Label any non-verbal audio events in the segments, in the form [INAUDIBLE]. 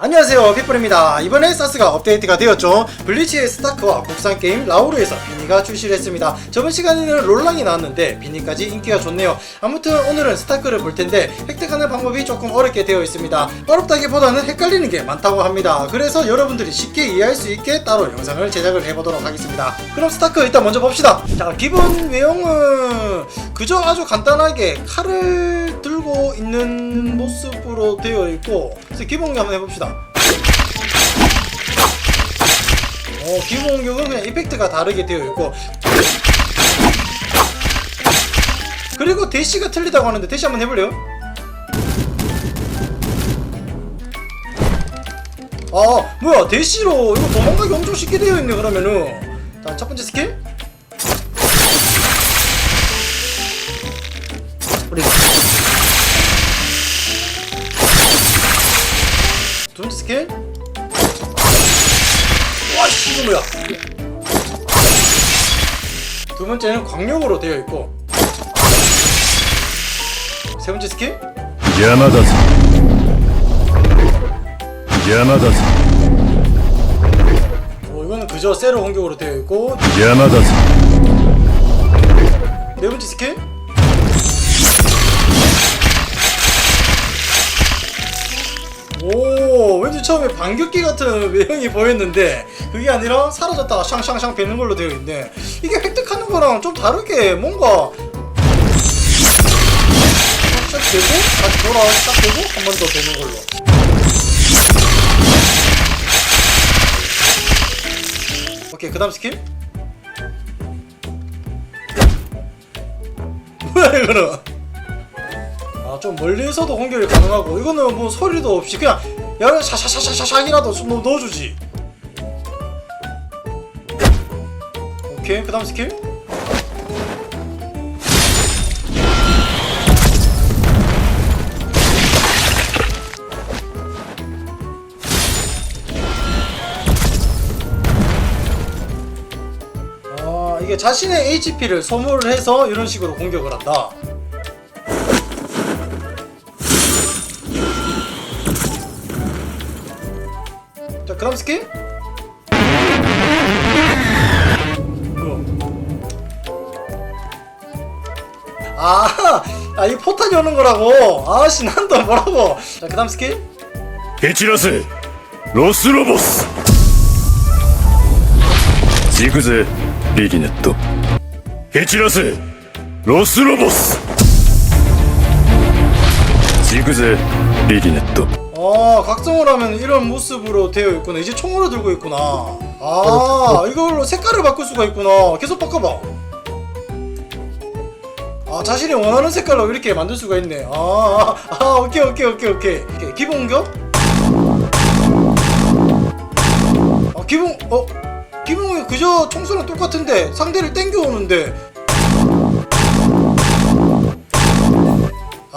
안녕하세요 핏불입니다. 이번에 사스가 업데이트가 되었죠. 블리치의 스타크와 국산 게임 라우르에서 비니가 출시를 했습니다. 저번 시간에는 롤랑이 나왔는데 비니까지 인기가 좋네요. 아무튼 오늘은 스타크를 볼 텐데 획득하는 방법이 조금 어렵게 되어 있습니다. 어렵다기보다는 헷갈리는 게 많다고 합니다. 그래서 여러분들이 쉽게 이해할 수 있게 따로 영상을 제작을 해보도록 하겠습니다. 그럼 스타크 일단 먼저 봅시다. 자 기본 외형은 그저 아주 간단하게 칼을 들고 있는 모습으로 되어 있고 그래서 기본 한번 해봅시다. 어, 기본 공격은 그냥 이펙트가 다르게 되어 있고. 그리고 대시가 틀리다고 하는데 대시 한번 해볼래요? 아 뭐야 대시로 이거 도망가기 엄청 쉽게 되어 있네 그러면은. 자 첫 번째 스킬. 우리 둠 스킬? 와씨 이거 뭐야? 두 번째는 광력으로 되어 있고. 세 번째 스킬? 야마다사 야마다사 어, 이거는 그저 세로 공격으로 되어 있고. 야마다사 네 번째 스킬? 오 왠지 처음에 반격기 같은 [LAUGHS] 외형이 보였는데 그게 아니라 사라졌다가 샹샹샹 뱉는 걸로 되어 있네. 이게 획득하는 거랑 좀 다르게 뭔가 싹 되고 다시 돌아 싹 되고 한 번 더 되는 걸로. 오케이 그 다음 스킬? [LAUGHS] 뭐야 이거는? 아좀 멀리서도 공격이 가능하고 이거는 뭐 소리도 없이 그냥 야를 샤샤샤샤샤샥이라도 좀 넣- 넣어주지. 오케이 그 다음 스킬? 아 이게 자신의 HP를 소모를 해서 이런 식으로 공격을 한다 크롬스키? 아, 아, 이 포탄이 오는 거라고. 아씨, 난 또 뭐라고. 자, 그 다음 스킬. 히치라스, 로스로보스. 지그제, 비기네또. 히치라스, 로스로보스. 지그제, 비기네또. 아, 각성을 하면 이런 모습으로 되어 있구나. 이제 총으로 들고 있구나. 아, 이걸로 색깔을 바꿀 수가 있구나. 계속 바꿔봐. 아, 자신이 원하는 색깔로 이렇게 만들 수가 있네. 아, 아, 아 오케이, 오케이, 오케이, 오케이. 오케이, 기본 공격? 아, 기본, 어? 기본 그저 총수랑 똑같은데 상대를 땡겨오는데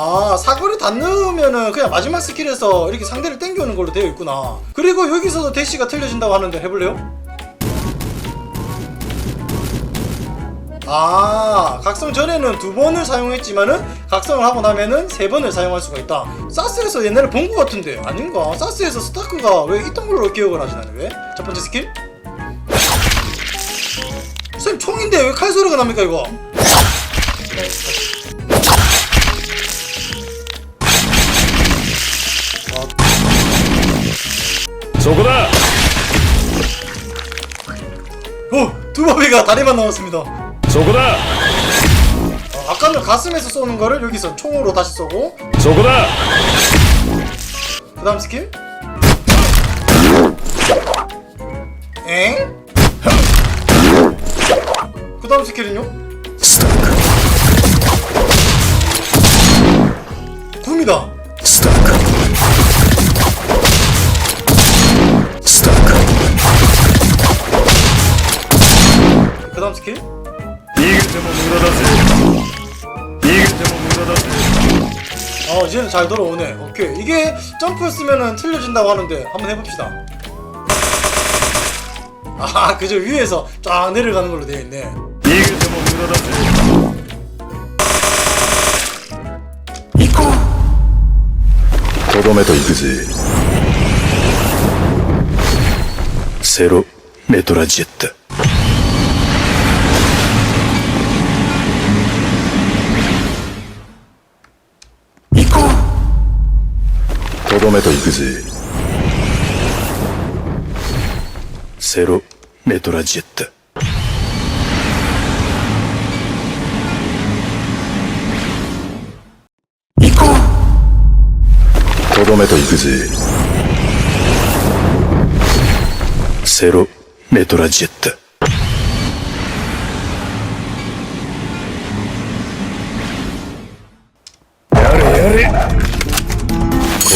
아 사거리 다 넣으면은 그냥 마지막 스킬에서 이렇게 상대를 땡겨오는 걸로 되어 있구나 그리고 여기서도 대시가 틀려진다고 하는데 해볼래요? 아 각성 전에는 두 번을 사용했지만은 각성을 하고 나면은 세 번을 사용할 수가 있다 사스에서 옛날에 본 것 같은데 아닌가? 사스에서 스타크가 왜 있던 걸로 기억을 하지 나는 왜? 첫 번째 스킬 쌤 총인데 왜 칼 소리가 납니까 이거? 두바비가 다리만 남았습니다. 쏘구나 어, 아까는 가슴에서 쏘는 거를 여기서 총으로 다시 쏘고. 쏘구나 그 다음 스킬. 엥? 그 다음 스킬은요? 굽니다. 다음 스킬 逃げても無駄だぜ逃げても無駄だぜ 어 이제는 잘 돌아오네 오케이 이게 점프 쓰면은 틀려진다고 하는데 한번 해봅시다 아 그저 위에서 쫙 내려가는 걸로 되어 있네 逃げても無駄だぜ行こうとどめと行くぜ セロメトラジェッタ とどめと行くぜ。セロメトラジェッタ行こう。とどめと行くぜ。セロメトラジェッタやれやれ。こ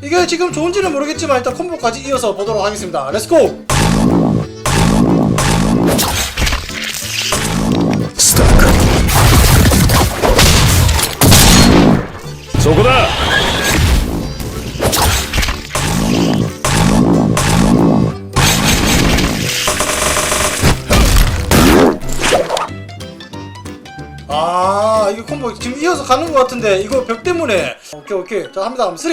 이게 지금 좋은지는 모르겠지만 일단 콤보까지 이어서 보도록 하겠습니다. 렛츠고! 저거다! 아 이거 콤보 지금 이어서 가는 것 같은데 이거 벽 때문에. 오케이 오케이. 자 합니다 그럼 3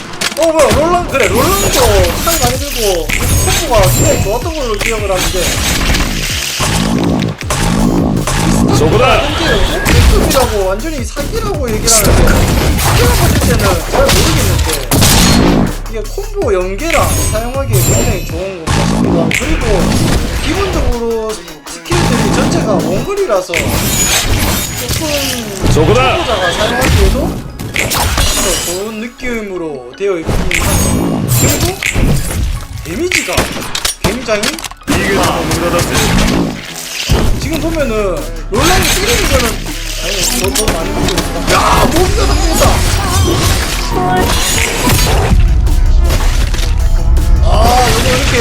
어 뭐야 롤랑 그래 롤랑도 칼 많이 들고 콤보가 굉장히 좋았던 걸로 기억을 하는데. 저보다! 꿀팁이라고 아, 완전히 사기라고 얘기를 하는데 사기라고 하실 때는 잘 모르겠는데 이게 콤보 연계랑 사용하기에 굉장히 좋은 것 같습니다. 그리고 기본적으로 스킬들이 전체가 원거리라서 조금 초보자가 사용하기에도 더 좋은 느낌으로 되어 있긴 합니다 그리고 데미지가 굉장히 逃げても無駄だぜ 지금 보면은 롤랑이 때리는 거는 아니 너무 많이 보고 있어. 야 모기가 당긴다. 아 여기 이렇게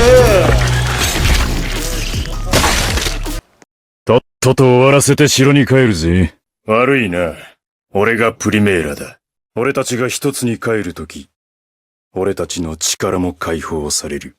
とっとと終わらせて城に帰るぜ。悪いな。俺がプリメーラだ。 俺たちが一つに帰るとき、俺たちの力も解放される。